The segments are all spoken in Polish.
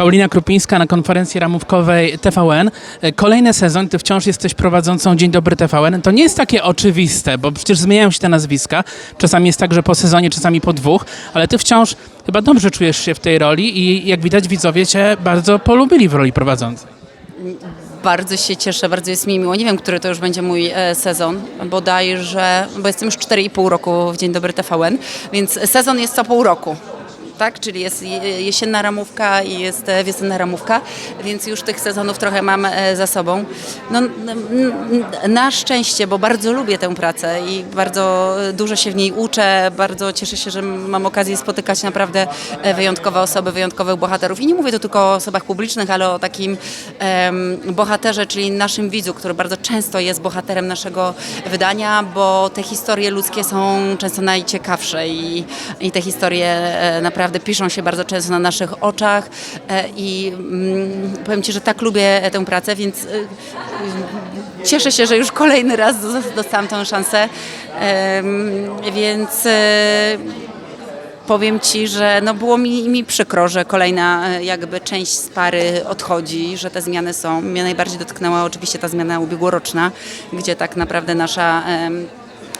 Paulina Krupińska na konferencji ramówkowej TVN. E, Kolejny sezon, ty wciąż jesteś prowadzącą Dzień Dobry TVN. To nie jest takie oczywiste, bo przecież zmieniają się te nazwiska. Czasami jest tak, że po sezonie, czasami po dwóch, ale ty wciąż chyba dobrze czujesz się w tej roli i jak widać widzowie cię bardzo polubili w roli prowadzącej. Bardzo się cieszę, bardzo jest mi miło. Nie wiem, który to już będzie mój e, sezon, bodajże, bo jestem już 4,5 roku w Dzień Dobry TVN, więc sezon jest co pół roku. Tak, czyli jest je- jesienna ramówka i jest e, wiosenna ramówka, więc już tych sezonów trochę mam e, za sobą. No, na szczęście, bo bardzo lubię tę pracę i bardzo dużo się w niej uczę, bardzo cieszę się, że mam okazję spotykać naprawdę e, wyjątkowe osoby, wyjątkowych bohaterów. I nie mówię tu tylko o osobach publicznych, ale o takim em, bohaterze, czyli naszym widzu, który bardzo często jest bohaterem naszego wydania, bo te historie ludzkie są często najciekawsze i, i te historie e, naprawdę piszą się bardzo często na naszych oczach e, i mm, powiem Ci, że tak lubię tę pracę, więc e, cieszę się, że już kolejny raz dos- dostałam tę szansę, więc e, powiem Ci, że no było mi, mi przykro, że kolejna e, jakby część z pary odchodzi, że te zmiany są. Mnie najbardziej dotknęła oczywiście ta zmiana ubiegłoroczna, gdzie tak naprawdę nasza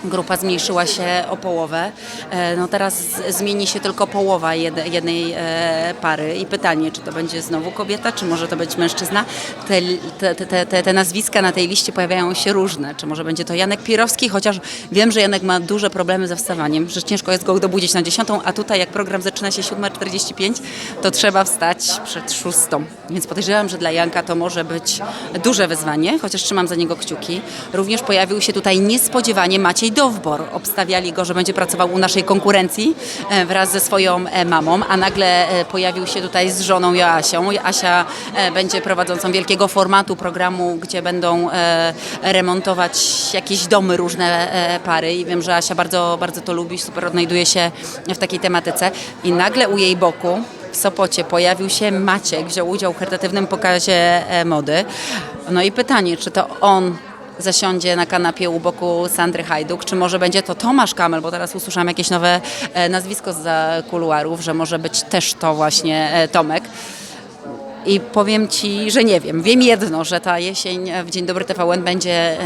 grupa zmniejszyła się o połowę. E, No teraz zmieni się tylko połowa jed, jednej e, pary i pytanie, czy to będzie znowu kobieta, czy może to być mężczyzna. Te, te, te, te nazwiska na tej liście pojawiają się różne. Czy może będzie to Janek Pirowski, chociaż wiem, że Janek ma duże problemy ze wstawaniem, że ciężko jest go dobudzić na dziesiątą, a tutaj jak program zaczyna się 7.45, to trzeba wstać przed szóstą. Więc podejrzewam, że dla Janka to może być duże wyzwanie, chociaż trzymam za niego kciuki. Również pojawił się tutaj niespodziewanie Maciej Dowbor. Obstawiali go, że będzie pracował u naszej konkurencji e, wraz ze swoją e, mamą, a nagle e, pojawił się tutaj z żoną Joasią. Asia będzie prowadzącą wielkiego formatu programu, gdzie będą remontować jakieś domy różne pary i wiem, że Asia bardzo, bardzo to lubi, super odnajduje się w takiej tematyce i nagle u jej boku w Sopocie pojawił się Maciek, wziął udział w charytatywnym pokazie mody. No i pytanie, czy to on zasiądzie na kanapie u boku Sandry Hajduk, czy może będzie to Tomasz Kamel, bo teraz usłyszałam jakieś nowe e, nazwisko za kuluarów, że może być też to właśnie e, Tomek. I powiem Ci, że nie wiem. Wiem jedno, że ta jesień w Dzień Dobry TVN będzie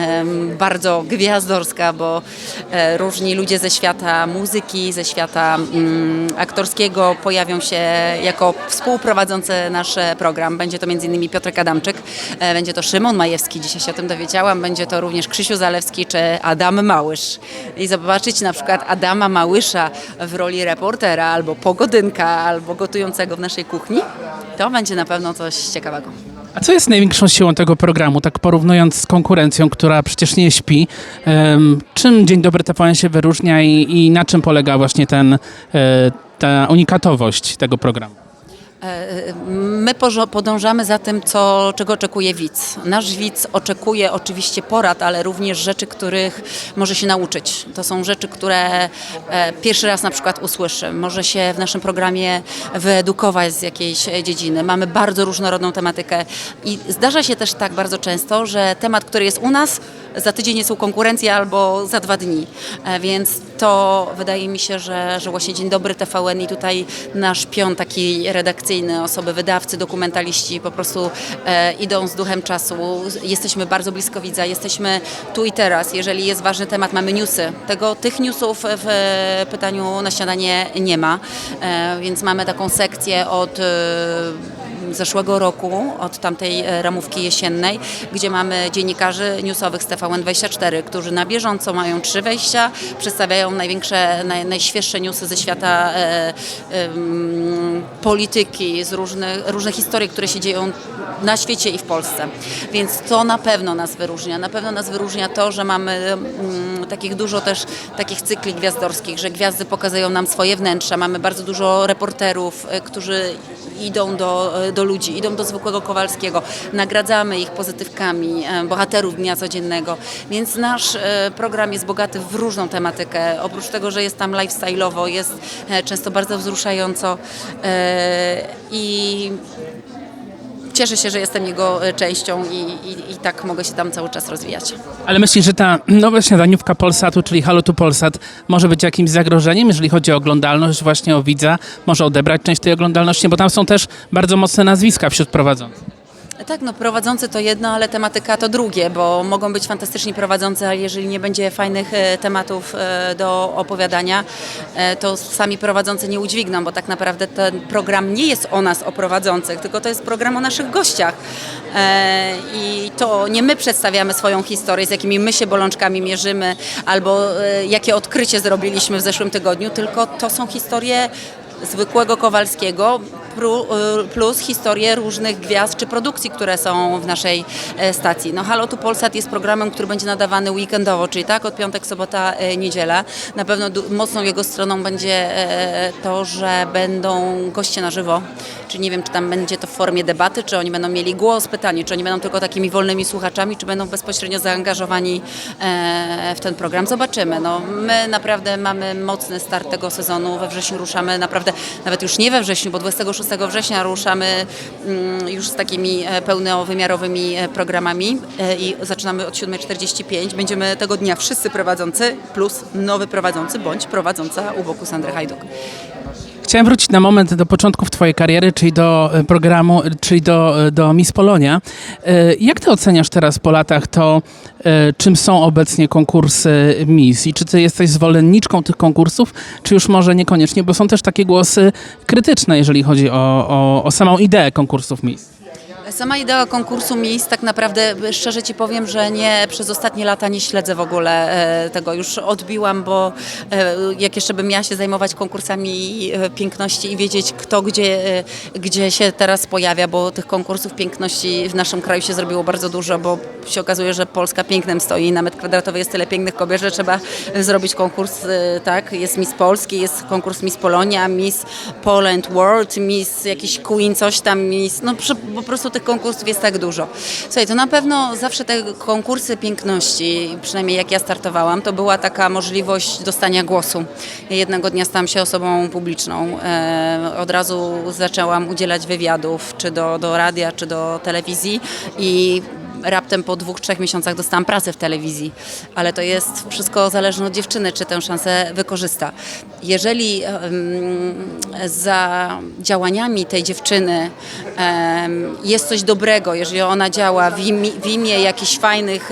bardzo gwiazdorska, bo e, różni ludzie ze świata muzyki, ze świata mm, aktorskiego pojawią się jako współprowadzący nasz program. Będzie to m.in. Piotrek Adamczyk, e, będzie to Szymon Majewski, dzisiaj się o tym dowiedziałam, będzie to również Krzysiu Zalewski czy Adam Małysz. I zobaczyć na przykład Adama Małysza w roli reportera albo pogodynka, albo gotującego w naszej kuchni, to będzie na pewno coś ciekawego. A co jest największą siłą tego programu, tak porównując z konkurencją, która przecież nie śpi? Czym Dzień Dobry TVN się wyróżnia i, i na czym polega właśnie ten, e, ta unikatowość tego programu? My porzo- podążamy za tym, co, czego oczekuje widz. Nasz widz oczekuje oczywiście porad, ale również rzeczy, których może się nauczyć. To są rzeczy, które e, pierwszy raz na przykład usłyszy. Może się w naszym programie wyedukować z jakiejś e, dziedziny. Mamy bardzo różnorodną tematykę i zdarza się też tak bardzo często, że temat, który jest u nas, za tydzień jest u konkurencji albo za dwa dni. E, Więc to wydaje mi się, że, że właśnie Dzień Dobry TVN i tutaj nasz pion taki redakcyjny, osoby wydawcy, dokumentaliści po prostu e, idą z duchem czasu. Jesteśmy bardzo blisko widza, jesteśmy tu i teraz. Jeżeli jest ważny temat, mamy newsy. Tego, tych newsów w pytaniu na śniadanie nie ma, e, więc mamy taką sekcję od e, zeszłego roku, od tamtej e, ramówki jesiennej, gdzie mamy dziennikarzy newsowych z TVN24, którzy na bieżąco mają trzy wejścia, przedstawiają największe, naj, najświeższe newsy ze świata e, em, polityki, z różnych, różne historii, które się dzieją na świecie i w Polsce. Więc to na pewno nas wyróżnia. Na pewno nas wyróżnia to, że mamy mm, takich dużo też takich cykli gwiazdorskich, że gwiazdy pokazują nam swoje wnętrza. Mamy bardzo dużo reporterów, e, którzy idą do, do ludzi, idą do zwykłego Kowalskiego. Nagradzamy ich pozytywkami, e, bohaterów dnia codziennego. Więc nasz e, program jest bogaty w różną tematykę. Oprócz tego, że jest tam lifestyle'owo, jest e, często bardzo wzruszająco i cieszę się, że jestem jego e, częścią i, i, i tak mogę się tam cały czas rozwijać. Ale myślisz, że ta nowa śniadaniówka Polsatu, czyli Halo tu Polsat, może być jakimś zagrożeniem, jeżeli chodzi o oglądalność właśnie o widza? Może odebrać część tej oglądalności, bo tam są też bardzo mocne nazwiska wśród prowadzących. Tak, no prowadzący to jedno, ale tematyka to drugie, bo mogą być fantastyczni prowadzący, ale jeżeli nie będzie fajnych e, tematów e, do opowiadania, e, to sami prowadzący nie udźwigną, bo tak naprawdę ten program nie jest o nas, o prowadzących, tylko to jest program o naszych gościach. I to nie my przedstawiamy swoją historię, z jakimi my się bolączkami mierzymy, albo jakie odkrycie zrobiliśmy w zeszłym tygodniu, tylko to są historie zwykłego Kowalskiego plus historie różnych gwiazd czy produkcji, które są w naszej e, stacji. No Halo tu Polsat jest programem, który będzie nadawany weekendowo, czyli tak od piątek, sobota, e, niedziela. Na pewno mocną jego stroną będzie e, to, że będą goście na żywo, czyli nie wiem, czy tam będzie to w formie debaty, czy oni będą mieli głos, pytanie, czy oni będą tylko takimi wolnymi słuchaczami, czy będą bezpośrednio zaangażowani w ten program. Zobaczymy. No, my naprawdę mamy mocny start tego sezonu. We wrześniu ruszamy naprawdę, nawet już nie we wrześniu, bo 26 września ruszamy mm, już z takimi e, pełnowymiarowymi e, programami e, i zaczynamy od 7.45. Będziemy tego dnia wszyscy prowadzący plus nowy prowadzący bądź prowadząca u boku Sandry Hajduk. Chciałem wrócić na moment do początków Twojej kariery, czyli do e, programu, e, czyli do, e, do Miss Polonia. Jak Ty oceniasz teraz po latach to, czym są obecnie konkursy Miss i czy Ty jesteś zwolenniczką tych konkursów, czy już może niekoniecznie, bo są też takie głosy krytyczne, jeżeli chodzi o, o, o samą ideę konkursów Miss. Sama idea konkursu miejsc, tak naprawdę szczerze Ci powiem, że nie przez ostatnie lata nie śledzę w ogóle e, tego. Już odbiłam, bo e, jak jeszcze bym miała się zajmować konkursami e, piękności i wiedzieć kto gdzie, gdzie się teraz pojawia, bo tych konkursów piękności w naszym kraju się zrobiło bardzo dużo, bo się okazuje, że Polska pięknem stoi na metr kwadratowy jest tyle pięknych kobiet, że trzeba zrobić konkurs, tak, jest Miss Polski, jest konkurs Miss Polonia, Miss Poland World, Miss jakiś Queen, coś tam, Miss, no po prostu tych konkursów jest tak dużo. Słuchaj, to na pewno zawsze te konkursy piękności, przynajmniej jak ja startowałam, to była taka możliwość dostania głosu. Jednego dnia stałam się osobą publiczną. E, od razu zaczęłam udzielać wywiadów, czy do, do radia, czy do telewizji i raptem po dwóch, trzech miesiącach dostałam pracę w telewizji, ale to jest wszystko zależne od dziewczyny, czy tę szansę wykorzysta. Jeżeli za działaniami tej dziewczyny jest coś dobrego, jeżeli ona działa w imię, w imię jakichś fajnych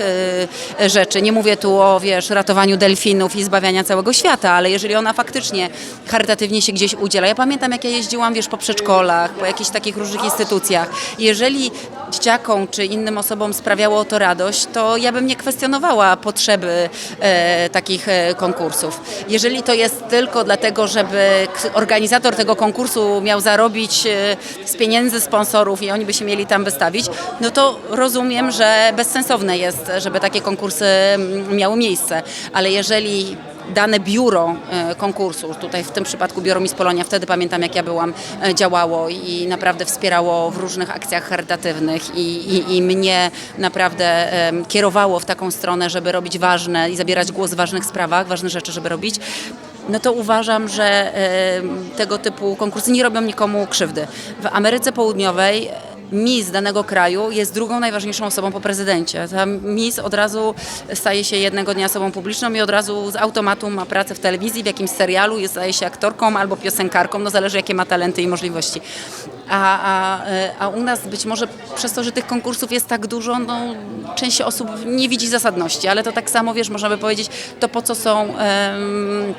e, rzeczy, nie mówię tu o, wiesz, ratowaniu delfinów i zbawiania całego świata, ale jeżeli ona faktycznie charytatywnie się gdzieś udziela. Ja pamiętam, jak ja jeździłam, wiesz, po przedszkolach, po jakichś takich różnych instytucjach. Jeżeli dzieciakom czy innym osobom sprawiało to radość, to ja bym nie kwestionowała potrzeby e, takich e, konkursów. Jeżeli to jest tylko dlatego, żeby organizator tego konkursu miał zarobić e, z pieniędzy sponsorów i oni by się mieli tam wystawić, no to rozumiem, że bezsensowne jest, żeby takie konkursy miały miejsce. Ale jeżeli dane biuro e, konkursu, tutaj w tym przypadku biuro Miss Polonia, wtedy pamiętam jak ja byłam, e, działało i naprawdę wspierało w różnych akcjach charytatywnych i, i, i mnie naprawdę kierowało w taką stronę, żeby robić ważne i zabierać głos w ważnych sprawach, ważne rzeczy, żeby robić. No to uważam, że tego typu konkursy nie robią nikomu krzywdy. W Ameryce Południowej Miss danego kraju jest drugą najważniejszą osobą po prezydencie. Ta Miss od razu staje się jednego dnia osobą publiczną i od razu z automatu ma pracę w telewizji, w jakimś serialu, jest, staje się aktorką albo piosenkarką, no zależy jakie ma talenty i możliwości. A, a, e, a u nas być może przez to, że tych konkursów jest tak dużo, no, część osób nie widzi zasadności, ale to tak samo, wiesz, można by powiedzieć, to po co są... em,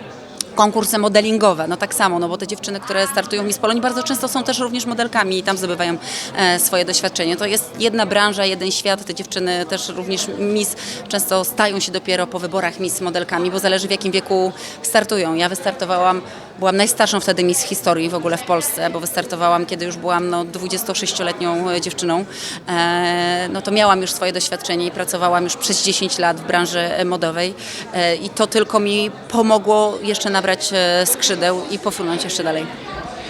konkursy modelingowe, no tak samo, no bo te dziewczyny, które startują w Miss Polonii bardzo często są też również modelkami i tam zdobywają e, swoje doświadczenie. To jest jedna branża, jeden świat, te dziewczyny też również Miss często stają się dopiero po wyborach Miss modelkami, bo zależy w jakim wieku startują. Ja wystartowałam, byłam najstarszą wtedy Miss historii w ogóle w Polsce, bo wystartowałam, kiedy już byłam no, 26-letnią dziewczyną, e, no to miałam już swoje doświadczenie i pracowałam już przez 10 lat w branży modowej e, i to tylko mi pomogło jeszcze nabrać e, skrzydeł i pofrunąć jeszcze dalej.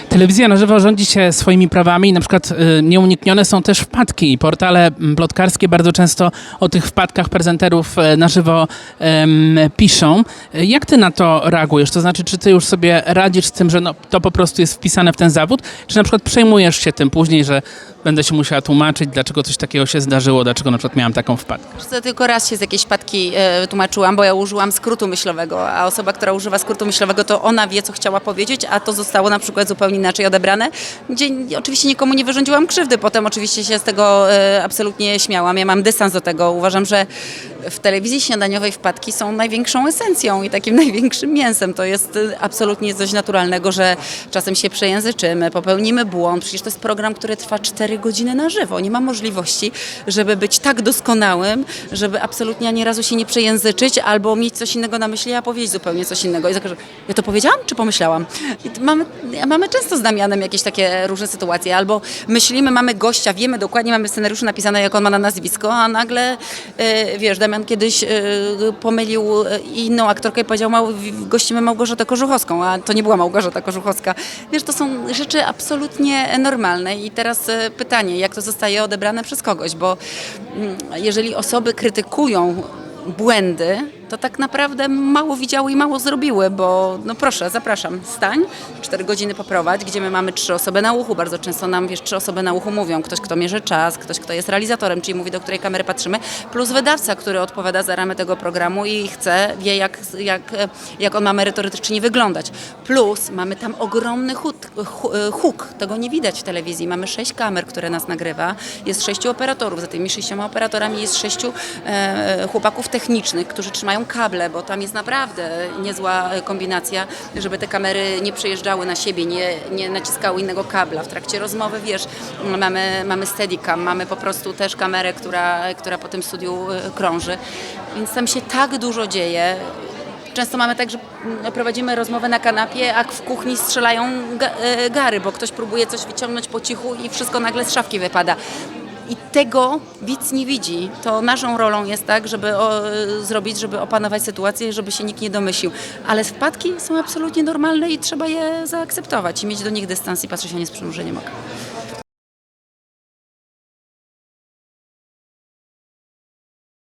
Telewizja na żywo rządzi się swoimi prawami, na przykład y, nieuniknione są też wpadki i portale plotkarskie bardzo często o tych wpadkach prezenterów e, na żywo em, piszą. E, Jak ty na to reagujesz? To znaczy, czy ty już sobie radzisz z tym, że no, to po prostu jest wpisane w ten zawód, czy na przykład przejmujesz się tym później, że będę się musiała tłumaczyć, dlaczego coś takiego się zdarzyło, dlaczego na przykład miałam taką wpadkę? Tylko raz się z jakiejś wpadki e, tłumaczyłam, bo ja użyłam skrótu myślowego, a osoba, która używa skrótu myślowego, to ona wie, co chciała powiedzieć, a to zostało na przykład zupełnie inaczej odebrane, gdzie oczywiście nikomu nie wyrządziłam krzywdy. Potem oczywiście się z tego e, absolutnie śmiałam. Ja mam dystans do tego. Uważam, że w telewizji śniadaniowej wpadki są największą esencją i takim największym mięsem. To jest e, absolutnie coś naturalnego, że czasem się przejęzyczymy, popełnimy błąd. Przecież to jest program, który trwa 4 godziny na żywo. Nie ma możliwości, żeby być tak doskonałym, żeby absolutnie ani razu się nie przejęzyczyć albo mieć coś innego na myśli, a powiedzieć zupełnie coś innego. I tak, że ja to powiedziałam, czy pomyślałam? I mamy, mamy często z Damianem jakieś takie różne sytuacje. Albo myślimy, mamy gościa, wiemy dokładnie, mamy w scenariuszu napisane, jak on ma na nazwisko, a nagle, e, wiesz, Damian kiedyś e, pomylił e, inną aktorkę i powiedział, gościmy Małgorzatę Kożuchowską, a to nie była Małgorzata Kożuchowska. Wiesz, to są rzeczy absolutnie normalne. I teraz e, pytanie, jak to zostaje odebrane przez kogoś, bo mm, jeżeli osoby krytykują błędy, to tak naprawdę mało widziały i mało zrobiły, bo no proszę, zapraszam, stań, cztery godziny poprowadź, gdzie my mamy trzy osoby na uchu. Bardzo często nam, wiesz, trzy osoby na uchu mówią. Ktoś, kto mierzy czas, ktoś, kto jest realizatorem, czyli mówi, do której kamery patrzymy, plus wydawca, który odpowiada za ramy tego programu i chce, wie jak, jak, jak on ma merytorycznie wyglądać. Plus mamy tam ogromny hut, hu- huk, tego nie widać w telewizji. Mamy sześć kamer, które nas nagrywa, jest sześciu operatorów, za tymi sześcioma operatorami jest sześciu e, chłopaków technicznych, którzy trzymają kable, bo tam jest naprawdę niezła e, kombinacja, żeby te kamery nie przejeżdżały na siebie, nie, nie naciskały innego kabla. W trakcie rozmowy, wiesz, mamy, mamy steadicam, mamy po prostu też kamerę, która, która po tym studiu e, krąży, więc tam się tak dużo dzieje. Często mamy tak, że mm, prowadzimy rozmowę na kanapie, a w kuchni strzelają e, gary, bo ktoś próbuje coś wyciągnąć po cichu i wszystko nagle z szafki wypada. I tego widz nie widzi. To naszą rolą jest tak, żeby o, zrobić, żeby opanować sytuację, żeby się nikt nie domyślił. Ale wpadki są absolutnie normalne i trzeba je zaakceptować i mieć do nich dystans i patrzeć na nie z przymrużeniem oka.